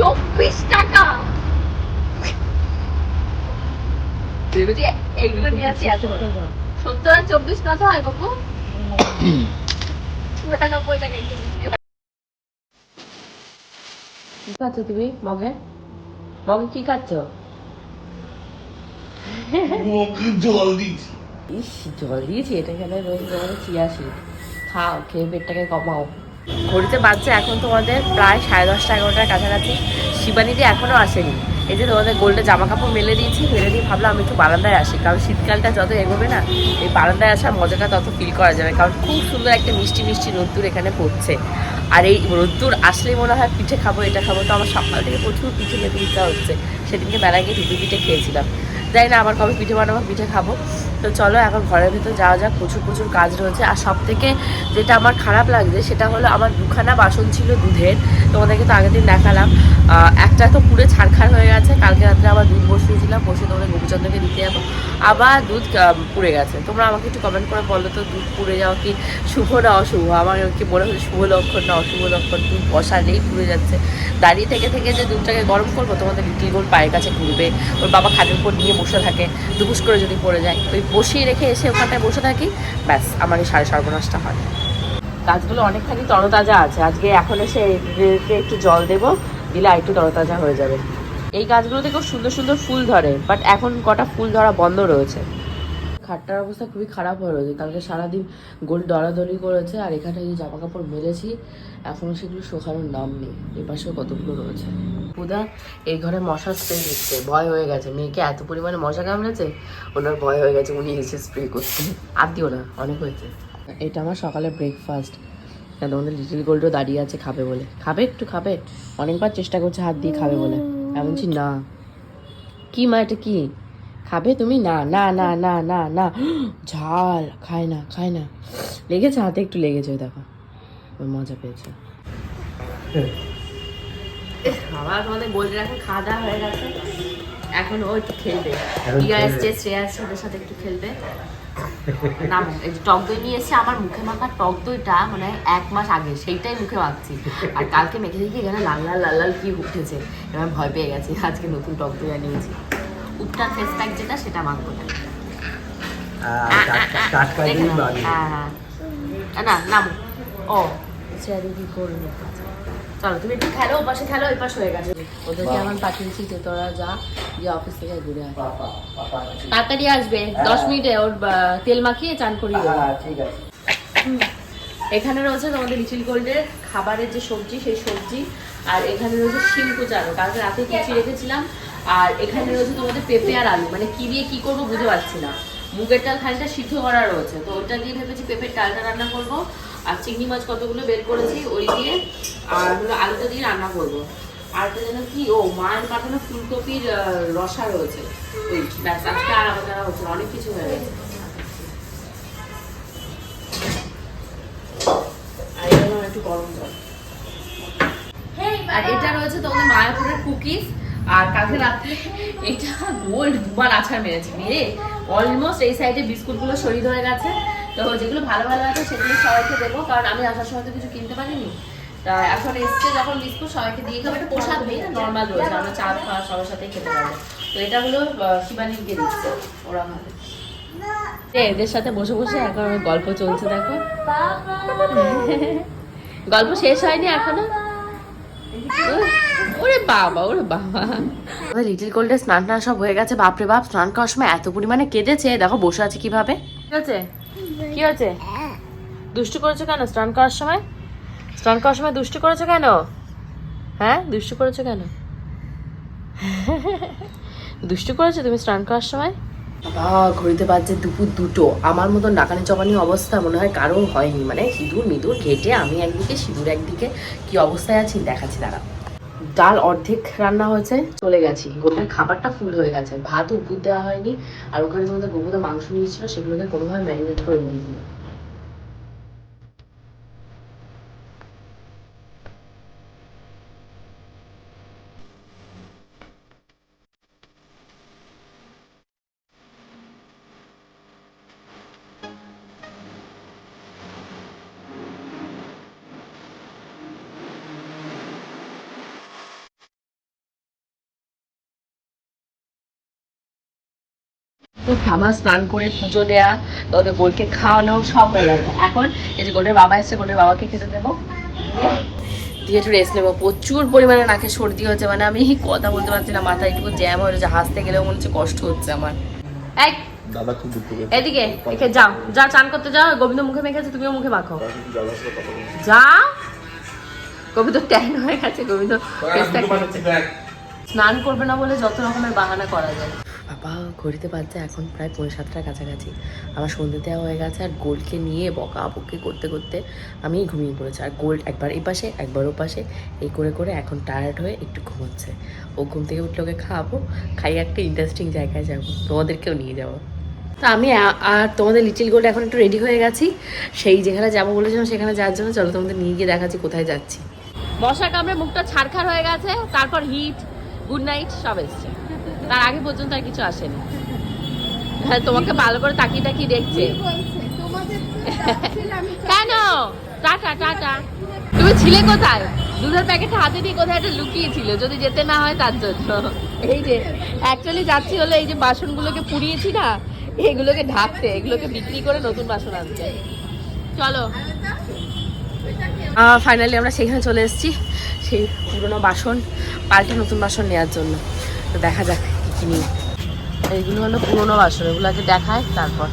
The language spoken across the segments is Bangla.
চব্বিশ টাকা। ভেবেছি নিয়ে আসছি এত সত্তর আর চব্বিশ কত হয় বাবু চুরানব্বই টাকা কি খাচ্ছ তুমি মগে? মগে কি খাচ্ছ? জল দিচ্ছি ইস জল দিয়েছি এটা খেলে রোজ রোজ চিয়াশি খাও খেয়ে পেটটাকে কমাও। ঘড়িতে বাজছে এখন তোমাদের প্রায় সাড়ে দশটা, এগারোটার কাছাকাছি। শিবানীদি এখনও আসেনি। এই যে তোমাদের গোল্ডে জামা কাপড় মেলে দিয়েছি, মেলে দিয়ে ভাবলাম আমি একটু বারান্দায় আসি, কারণ শীতকালটা যত এগোবে না, এই বারান্দায় আসার মজাটা তত ফিল করা যাবে, কারণ খুব সুন্দর একটা মিষ্টি মিষ্টি রোদ্দুর এখানে পড়ছে। আর এই রোদ্দুর আসলেই মনে হয় পিঠে খাব, এটা খাব, তো আমার সকাল থেকে প্রচুর পিঠে খেতে ইচ্ছা হচ্ছে। সেদিনকে মেলায় গিয়ে পিঠে পিঠে খেয়েছিলাম। জানি না, আবার কবে পিঠে বানাবো, পিঠে খাব। তো চলো, এখন ঘরের ভিতর যাওয়া যাক, প্রচুর প্রচুর কাজ রয়েছে। আর সব থেকে যেটা আমার খারাপ লাগছে, সেটা হলো আমার দুখানা বাসন ছিল দুধের। তোমাদেরকে তো আগের দিন দেখালাম। একটা তো পুরো ছাড়খাড় হয়ে গেছে। কালকে রাত্রে আবার দুধ বসিয়েছিলাম, বসে তোমাদের গোপীচন্দ্রকে দিতে যাব। আবার দুধ পুড়ে গেছে। তোমরা আমাকে একটু কমেন্ট করে বলো তো, দুধ পুড়ে যাওয়া কি শুভ না অশুভ? আমার কি মনে হচ্ছে শুভ লক্ষণ না অশুভ লক্ষণ? দুধ বসালেই পুড়ে যাচ্ছে। দাঁড়িয়ে থেকে থেকে যে দুধটাকে গরম করব, তোমাদের লিটিল গোল পায়ের কাছে ঘুরবে। ওর বাবা খাটের উপর নিয়ে বসে থাকে দুপুস করে যদি পড়ে যায়। ওই বসিয়ে রেখে এসে ওখানটায় বসে থাকি, ব্যাস, আমার এই সাড়ে সর্বনাশটা হয়। গাছগুলো অনেকখানি তরতাজা আছে। আজকে এখন এসে একটু জল দেবো, দিলে আর একটু তরতাজা হয়ে যাবে। এই গাছগুলোতে খুব সুন্দর সুন্দর ফুল ধরে বাট এখন কটা ফুল ধরা বন্ধ রয়েছে। খাটটার অবস্থা খুবই খারাপ হয়ে রয়েছে। কালকে সারাদিন গোল দরাদরি করেছে, আর এখানে জামা কাপড় মেলেছি এখনও সেগুলো শোকানোর নাম নেই। এ পাশেও কতগুলো রয়েছে। পুদা এই ঘরে মশা স্প্রে দিচ্ছে। ভয় হয়ে গেছে। মেয়েকে এত পরিমাণে মশা কামড়েছে, ওনার ভয় হয়ে গেছে উনি এসে স্প্রে করতে আর দিও না, অনেক হয়েছে। এটা আমার সকালে ব্রেকফাস্ট কেন? আমাদের লিটিল গোল্ডও দাঁড়িয়ে আছে খাবে বলে। খাবে একটু, খাবে। অনেকবার চেষ্টা করছে হাত দিয়ে খাবে বলে। আমি বলছি, না। কি মা, এটা কি? খাবে তুমি? না না না না না না। ঝাল, খায় না খায় না। লেগেছে হাতে একটু, লেগেছে দেখো। মজা পেয়েছে। বাবা তোমাদের গোল্ডের এখন খাওয়া দাওয়া হয়ে গেছে। এখন ও একটু খেলবে। প্রিয়া এসছে শ্রেয়া এসছে ওদের সাথে একটু খেলবে। না এই টক দই নিয়ে এসে আমার মুখে মাখা টক দইটা মানে এক মাস আগে সেইটাই মুখে মাখছি। আর কালকে মেখে দেখি এখানে লাল লাল লাল লাল কি উঠেছে। এবার ভয় পেয়ে গেছি আজকে নতুন টক দই আনিয়েছি। উত্তার ফেস প্যাক যেটা সেটা মাখবো। না হ্যাঁ হ্যাঁ। না নাম। ও। দিদি করল চলো তুমি একটু খেলো ও পাশে খেলো ওই পাশে হয়ে গেছে। ওদেরকে এখন পাঠিয়েছি যে তোরা যা অফিস থেকে ঘুরে তাড়াতাড়ি আসবে দশ মিনিটে ওর তেল মাখিয়ে চান করিয়ে হ্যাঁ ঠিক আছে। এখানে রয়েছে তোমাদের লিটিল গোল্ডের খাবারের যে সবজি সেই সবজি আর এখানে রয়েছে শিম কুচানো কালকে রাতে কুচি রেখেছিলাম আর এখানে রয়েছে তোমাদের পেঁপে আর আলু। মানে কি দিয়ে কি করব বুঝতে পারছি না। মুগের ডাল খানিকটা সিদ্ধ করা রয়েছে তো ওটা দিয়ে ভেবেছি পেঁপের ডালটা রান্না করব। আর চিংড়ি মাছ কতগুলো বের করেছি ওই দিয়ে আর হলো আলুটা দিয়ে রান্না করব। আর একটা যেন কি ও মায়ের পাঠানো ফুলকপির রসা রয়েছে। ওই ব্যাস আজকে আর আমাদের হচ্ছে অনেক কিছু হয়ে গেছে। আর এটা একটু গরম জল। আর এটা রয়েছে তোমাদের মায়াপুরের কুকিজ আর কালকে রাত্রে এটা গোল্ড দুবার আছাড় মেরেছে। মেরে অলমোস্ট এই সাইডে বিস্কুটগুলো শরীর হয়ে গেছে। তো যেগুলো ভালো ভালো আছে সেগুলো সবাইকে দেবো কারণ আমি আসার সময় তো কিছু কিনতে পারিনি। তা এখন এসছে যখন বিস্কুট সবাইকে দিয়ে খাব। এটা প্রসাদ নেই নর্মাল রয়েছে আমরা চা খাওয়া সবার সাথেই খেতে পারব। তো এটা হলো শিবানীকে দিচ্ছে ওরা এ, এদের সাথে বসে বসে এখন গল্প চলছে দেখো। গল্প শেষ হয়নি এখনও? ওরে বাবা ওরে বাবা। আমাদের লিটিল গোল্ডের স্নান টান সব হয়ে গেছে বাপরে বাপ স্নান করার সময় এত পরিমাণে কেঁদেছে দেখো বসে আছে কীভাবে। ঠিক হচ্ছে কি হচ্ছে দুষ্টু করেছ কেন? স্নান করার সময়? স্নান করার সময় দুষ্টু করেছ কেন? হ্যাঁ? দুষ্টু করেছ কেন? দুষ্টু করেছ? তুমি স্নান করার সময়? ঘড়িতে বাজছে দুপুর দুটো। আমার মতন ডাকানি চকানি অবস্থা মনে হয় কারও হয়নি। মানে সিঁদুর, মিদুর, ঘেটে আমি একদিকে, সিঁদুর একদিকে। কি অবস্থায় আছি? দেখাচ্ছি দাঁড়া ডাল অর্ধেক রান্না হয়েছে। চলে গেছি। গোপের খাবারটা ফুল হয়ে গেছে। ভাত উপর দেওয়া হয়নি। আর ওখানে তোমাদের গোপুতে মাংস নিয়েছিল, সেগুলোকে কোনোভাবে ম্যারিনেট করে নিয়েছিল আমার স্নান করে পুজো দেওয়া তোদের গোলকে খাওয়ানো সব হয়ে এখন এই যে গোলের বাবা এসে গোলের বাবাকে খেতে দেবো। দিয়ে একটু রেস্ট নেব। প্রচুর পরিমাণে নাকে সর্দি হচ্ছে মানে আমি কথা বলতে পারছি না মাথা একটু জ্যাম হয়ে রয়েছে হাসতে গেলেও মনে হচ্ছে কষ্ট হচ্ছে আমার। পেয়েছে। এদিকে একে যাও যা চান করতে যাও গোবিন্দ মুখে মেখেছে তুমিও মুখে মাখো। যা! গোবিন্দ ট্যান হয়ে গেছে গোবিন্দ স্নান করবে না বলে যত রকমের বাহানা করা যায়। বাবা, ঘড়িতে বাজছে এখন প্রায় পৌনে সাতটার কাছাকাছি। আমার সন্ধে দেওয়া হয়ে গেছে আর গোলকে নিয়ে বকা বকি করতে করতে আমি ঘুমিয়ে পড়েছি। আর গোল্ড একবার এই পাশে, একবার ও পাশে এই করে করে এখন টায়ার্ড হয়ে একটু ঘুমোচ্ছে। ও ঘুম থেকে উঠলে ওকে খাওয়াবো, খাই একটা ইন্টারেস্টিং জায়গায় যাব, তোমাদেরকেও নিয়ে যাব। তো আমি আর তোমাদের লিটিল গোল্ড এখন একটু রেডি হয়ে গেছি। সেই যেখানে যাব বলেছিলাম সেখানে যাওয়ার জন্য, চলো তোমাদের নিয়ে গিয়ে দেখাচ্ছি কোথায় যাচ্ছি। মশা কামড়ে মুখটা ছাড়খার হয়ে গেছে, তারপর হিট গুড নাইট সব এসছে। তার আগে পর্যন্ত আর কিছু আসেনি। হ্যাঁ তোমাকে ভালো করে তাকিয়ে তাকিয়ে দেখছে। কেন? Tata tata. তুমি ছিলে কোথায়? দুধের প্যাকেট হাতে দিয়ে কোথায় একটা লুকিয়েছিল যদি যেতে না হয় তার জন্য। এই যে অ্যাকচুয়ালি যাচ্ছি হলো এই যে বাসনগুলোকে পুড়িয়েছি না এগুলোকে ঢাকতে এগুলোকে বিক্রি করে নতুন বাসন আনতে। চলো। ফাইনালি আমরা সেখানে চলে এসেছি সেই পুরনো বাসন পাল্টে নতুন বাসন নেওয়ার জন্য। তো দেখা যাক। কী এইগুলো হলো পুরনো বাসন, এগুলো আগে দেখায় তারপর।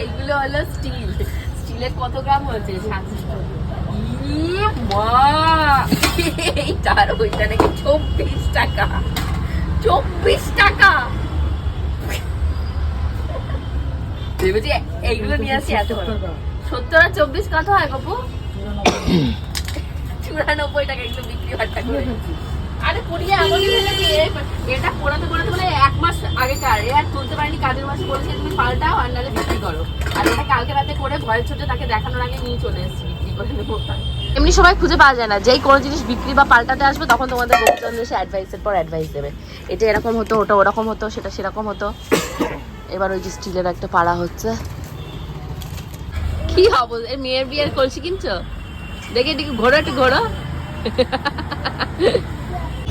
এইগুলো হলো স্টিল। স্টিলের কত গ্রাম হয়েছে? ইয়ে চব্বিশ টাকা। ভেবেছি এইগুলো নিয়ে এত। সত্তর আর চব্বিশ হয় বাবু চুরানব্বই টাকা এগুলো বিক্রি করে আরে পুড়িয়ে এমনই ভেবেছি এটা পোড়াতে পোড়াতে মানে এক মাস আগেকার। এ আর তুলতে পারিনি কাজের মাসে বলেছে তুমি পাল্টাও আর নাহলে বিক্রি করো। আর এটা কালকে রাতে করে ভয়ের ছোটে তাকে দেখানোর আগে নিয়ে চলে এসেছি বিক্রি করে নেব। এমনি সময় খুঁজে পাওয়া যায় না যেই কোনো জিনিস বিক্রি বা পাল্টাতে আসবে তখন তোমাদের গোপচন্দ্র এসে অ্যাডভাইসের পর অ্যাডভাইস দেবে। এটা এরকম হতো ওটা ওরকম হতো সেটা সেরকম হতো। এবার ওই যে স্টিলের একটা পাড়া হচ্ছে। কি হব এই মেয়ের বিয়ের কলসি কিনছো? দেখে দেখি ঘোরো একটু ঘোরো।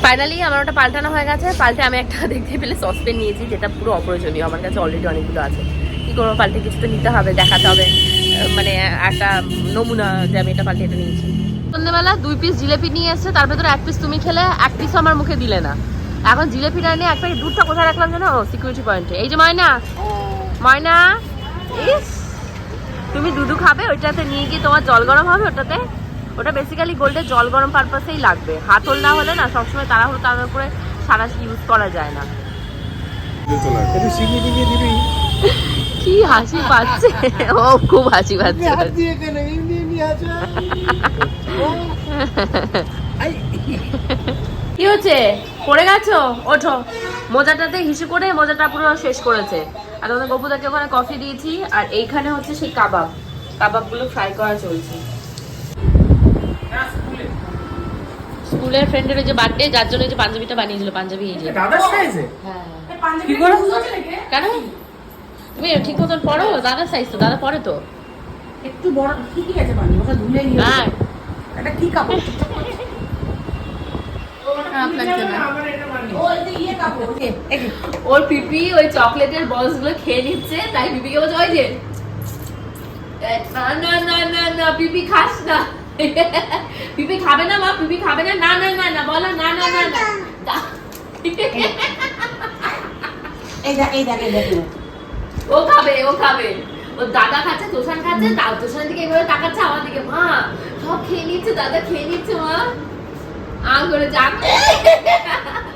ফাইনালি আমার ওটা পাল্টানো হয়ে গেছে। পাল্টে আমি একটা দেখতে পেলে সসপেন নিয়েছি, যেটা পুরো অপ্রয়োজনীয়। আমার কাছে অলরেডি অনেকগুলো আছে। কি করব, পাল্টে কিছু তো নিতে হবে, দেখাতে হবে। মানে একটা নমুনা যে আমি এটা পাল্টে এটা নিয়েছি। সন্ধ্যেবেলা দুই পিস জিলেপি নিয়ে এসছে তার ভেতরে এক পিস তুমি খেলে, এক পিস আমার মুখে দিলে না। এখন জিলেপি না নিয়ে এক প্যাকেট দুধটা কোথায় রাখলাম জানো? সিকিউরিটি পয়েন্টে এই যে ময়না ময়না, ইস! তুমি দুধু খাবে, ওইটাতে নিয়ে গিয়ে তোমার জল গরম হবে, ওটাতে ওটা বেসিক্যালি গোল্ডের জল গরম পারপাসেই লাগবে। হাতল না হলে না সবসময় তাড়াহুড়ো তার উপরে সারা ইউজ করা যায় না। কি হাসি পাচ্ছে? ও খুব হাসি পাচ্ছে। কি হচ্ছে? পড়ে গেছো? ওঠো। মোজাটাতে হিসু করে মোজাটা পুরো শেষ করেছে। আর তোমাদের গপুদাকে ওখানে কফি দিয়েছি। আর এইখানে হচ্ছে সেই কাবাব। কাবাবগুলো ফ্রাই করা চলছে। স্কুলের ফ্রেন্ডের যে বার্থডে যার জন্য যে পাঞ্জাবিটা বানিয়েছিল পাঞ্জাবি এই যে। দাদার সাইজে হ্যাঁ। কি করে কেন? তুমি ঠিক মতন পড়ো? দাদার সাইজ তো দাদা পড়ে তো। একটু বড় ঠিকই আছে বানি ওটা ধুলে নিয়ে হ্যাঁ। এটা কি কাপড়? ওর পিপি ওই চকলেটের বলসগুলো খেয়ে নিচ্ছে তাই পিপিকে বলছে ওই যে না না না না না পিপি খাস না। পিপি খাবে না মা পিপি খাবে না। না না না না বলো না না না না। ও খাবে ও খাবে। ও দাদা খাচ্ছে তোষান খাচ্ছে তাও তোষান দিকে এভাবে তাকাচ্ছে আমার দিকে। মা সব খেয়ে নিচ্ছে দাদা খেয়ে নিচ্ছে মা। আ করে যাক।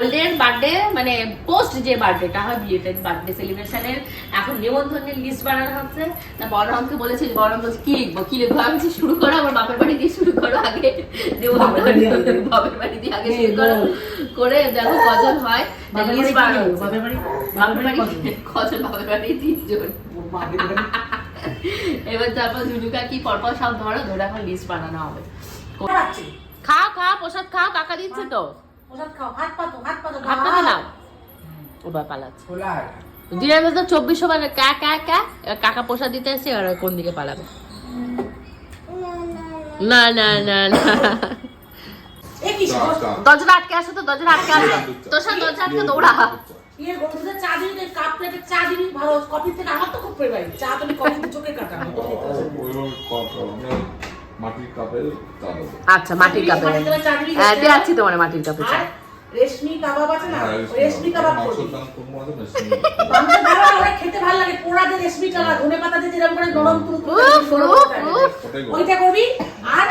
গোল্ডের বার্থডে মানে পোস্ট যে বার্থডেটা হয় বিয়েতে বার্থডে সেলিব্রেশনের এখন নিমন্ত্রণের লিস্ট বানানো হচ্ছে। তা বড়রামকে বলেছি বড়রাম বলছে কি লিখব কি লিখব আমি বলছি, শুরু করো আমার বাপের বাড়ি দিয়ে শুরু করো আগে। বাপের বাড়ি নিমন্ত্রণ বাপের বাড়ি দিয়ে আগে শুরু করো। করে দেখো কজন হয়। বাপের লিস্ট বাড়ি বানানো বাপের বাড়ি বাপের বাড়ি কজন? বাপের বাড়ি তিনজন। এবার তারপর ঝুনুকা কি পরপর সব ধরো ধরে এখন লিস্ট বানানো হবে। খাও খাও প্রসাদ খাও কাকা দিচ্ছে তো। ওষুধ খাও হাত পাতো হাত পাতো হাত পাতে না ওবার পালাচ্ছে। দিনের ভেতর চব্বিশশো মানে ক্যা ক্যা ক্যা কাকা প্রসাদ দিতে এসছে এবার কোন দিকে পালাবে? না না না না। দরজাটা আটকে আসো তো দরজাটা আটকে আসো। তোর সাথে দরজা আটকে দৌড়া। ইয়ে বন্ধুদের চা দিবি তো কাপ প্লেটে চা দিবি? ভালো কফি থেকে আমার তো খুব ফেভারিট চা তুমি কফি চোখে কাটা। মাটির কাপে চা দেবো আচ্ছা মাটির কাপে হ্যাঁ রেশমি দিয়ে। আছি তোমার মাটির কাপে চা আর রেশমি কাবাব আছে না? হ্যাঁ, রেশমি কাবাব খেতে ভালো লাগে। পোড়া রেশমি কাবাব ধনে পাতা দিয়ে যেরকম করে নরম। ওইটা করবি। আর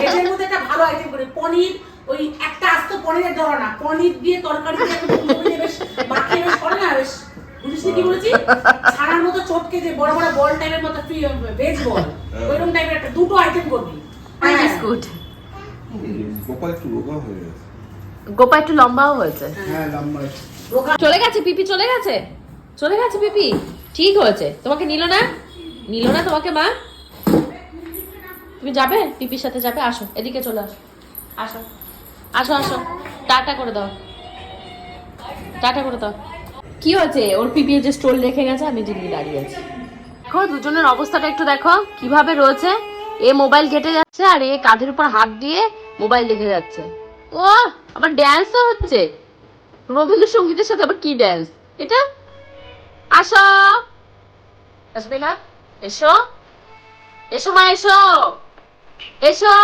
ভেজের মধ্যে একটা ভালো আইটেম করবি পনির ওই একটা আস্ত পনিরের ধরা না। পনির দিয়ে তরকারি দিয়ে একটু ফুলকপি দিয়ে বেশ মাখিয়ে বেশ করে না বেশ বুঝিস কি বলেছি? ছানার মতো চটকে যে বড় বড় বল টাইপের মতো ভেজ বল ওইরকম টাইপের একটা দুটো আইটেম করবি। হ্যাঁ। বিস্কুট। গোপাল একটু রোগা হয়ে গেছে। গোপা একটু লম্বাও হয়েছে। হ্যাঁ। লম্বা রোগা- চলে গেছে পিপি চলে গেছে? চলে গেছে পিপি? ঠিক হয়েছে। তোমাকে নিল না? নিল না তোমাকে মা? তুমি যাবে? পিপির সাথে যাবে? আসো এদিকে চলে আসো। আসো। আসো আসো। টাটা করে দাও। টাটা করে দাও। কি হয়েছে? ওর পিপি যে স্টোল রেখে গেছে, আমি দিল্লি দাঁড়িয়ে আছি। দেখো, দুজনের অবস্থাটা একটু দেখো। কীভাবে রয়েছে? এ মোবাইল ঘেটে যাচ্ছে আর এ কাঁধের উপর হাত দিয়ে মোবাইল দেখে যাচ্ছে। ও আবার ড্যান্সও হচ্ছে। রবীন্দ্রসঙ্গীতের সাথে আবার কি ড্যান্স এটা? আসো। এসো। এসো মা, এসো। এসো।